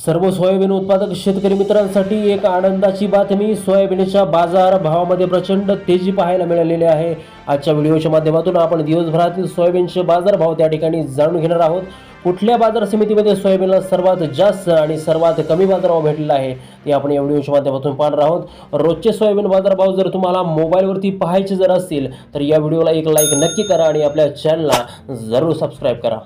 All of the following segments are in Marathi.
सर्व सोयाबीन उत्पादक शेतकरी मित्रांसाठी एक आनंदाची बातमी. सोयाबीनच्या बाजार भावामध्ये प्रचंड तेजी पाहायला मिळालेली आहे. आजच्या व्हिडिओच्या माध्यमातून आपण दिवसभरातील सोयाबीनचे बाजारभाव त्या ठिकाणी जाणून घेणार आहोत. कुठल्या बाजार समितीमध्ये सोयाबीनला सर्वात जास्त आणि सर्वात कमी बाजारभाव भेटलेला आहे ते आपण या व्हिडिओच्या माध्यमातून पाहणार आहोत. रोजचे सोयाबीन बाजारभाव जर तुम्हाला मोबाईलवरती पाहायचे जर असतील तर या व्हिडिओला एक लाईक नक्की करा आणि आपल्या चॅनलला जरूर सबस्क्राईब करा.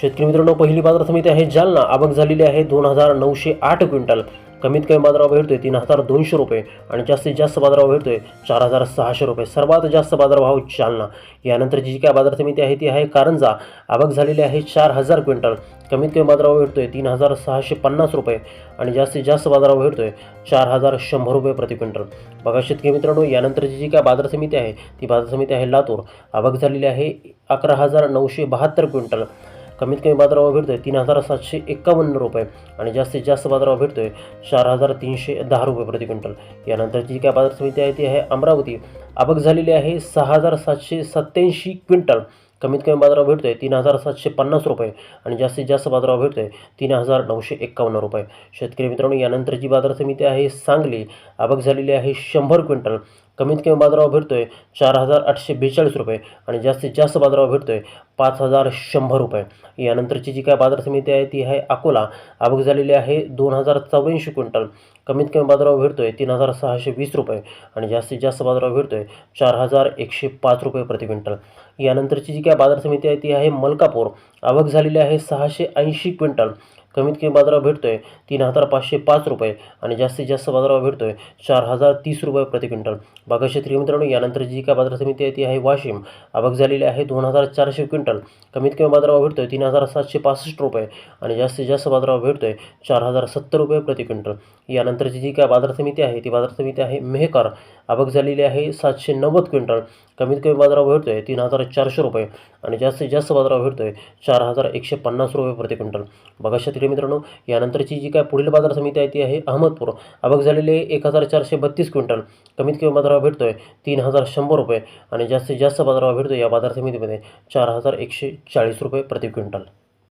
शेतकरी मित्रांनो पहिली बाजार समिती आहे जालना. आवक झालेली आहे दोन हजार नऊशे आठ क्विंटल. कमीत कमी बाजारावर भेटतोय तीन हजार दोनशे रुपये आणि जास्तीत जास्त बाजारावर भेटतोय चार हजार सहाशे रुपये. सर्वात जास्त बाजारभाव जालना. यानंतर जी काय बाजार समिती आहे ती आहे कारंजा. आवक झालेली आहे चार हजार क्विंटल. कमीत कमी बाजारावर भेटतोय तीन हजार सहाशे पन्नास रुपये आणि जास्तीत जास्त बाजारावर भेटतोय चार हजार शंभर रुपये प्रति क्विंटल. बघा शेतकरी मित्रांनो यानंतरची जी काय बाजार समिती आहे ती बाजार समिती आहे लातूर. आवक झालेली आहे अकरा हजार नऊशे बहात्तर क्विंटल. कमीत कमी बाजारावर भेटतोय तीन हजार सातशे एक्कावन्न रुपये आणि जास्तीत जास्त बाजारावर भेटतोय चार हजार तीनशे दहा रुपये प्रति क्विंटल. यानंतरची जी काय बाजार समिती आहे ती आहे अमरावती. अबक झालेली आहे सहा हजार सातशे सत्त्याऐंशी क्विंटल. कमीत कमी बाजारावर भेटतोय तीन हजार सातशे पन्नास रुपये आणि जास्तीत जास्त बाजारावर भेटतोय तीन हजार नऊशे एक्कावन्न रुपये. शेतकरी मित्रांनो यानंतर जी बाजार समिती आहे सांगली. आवक झालेली आहे शंभर क्विंटल. कमीत कमी बाजारावर आहे चार हजार आठशे बेचाळीस रुपये आणि जास्तीत जास्त बाजारावर भेटतो आहे पाच हजार शंभर रुपये. यानंतरची जी काय बाजार समिती आहे ती आहे अकोला. आवक झालेली आहे दोन हजार चौऱ्याऐंशी क्विंटल. कमीत कमी बाजारावर भेटतो आहे तीन हजार सहाशे वीस रुपये आणि जास्तीत जास्त बाजारावर भेटतो आहे चार हजार एकशे पाच रुपये प्रति क्विंटल. यानंतरची जी काय बाजार समिती आहे ती आहे मलकापूर. आवक झालेली आहे सहाशे ऐंशी क्विंटल. कमीत कमी बाजारावर आहे तीन हजार पाचशे पाच रुपये आणि जास्तीत जास्त बाजारावर आहे चार हजार तीस रुपये प्रति क्विंटल. बघा मित्रांनो यानंतर जी काय बाजार समिती आहे ती आहे वाशिम. आवक झालेली आहे दोन हजार चारशे क्विंटल. कमीत कमी बाजारावर भेटतो आहे तीन हजार सातशे पासष्ट रुपये आणि जास्तीत जास्त बाजारावर भेटतो आहे चार हजार सत्तर रुपये प्रति क्विंटल. यानंतरची जी काय बाजार समिती आहे ती बाजार समिती आहे मेहकर. आवक झालेली आहे सातशे नव्वद क्विंटल. कमीत कमी बाजारावर भेटतो आहे तीन हजार चारशे रुपये आणि जास्तीत जास्त बाजारावर आहे चार हजार एकशे पन्नास रुपये प्रति क्विंटल. बघा शेतकरी मित्रांनो. यानंतरची जी काय पुढील बाजार समिती आहे ती आहे अहमदपूर. आवक झालेले एक हजार चारशे बत्तीस क्विंटल. कमीत कमी बाजारावर भेटतोय तीन हजार शंभर रुपये आणि जास्तीत जास्त बाजारावर भेटतोय या बाजार समितीमध्ये चार हजार एकशे चाळीस रुपये प्रति क्विंटल.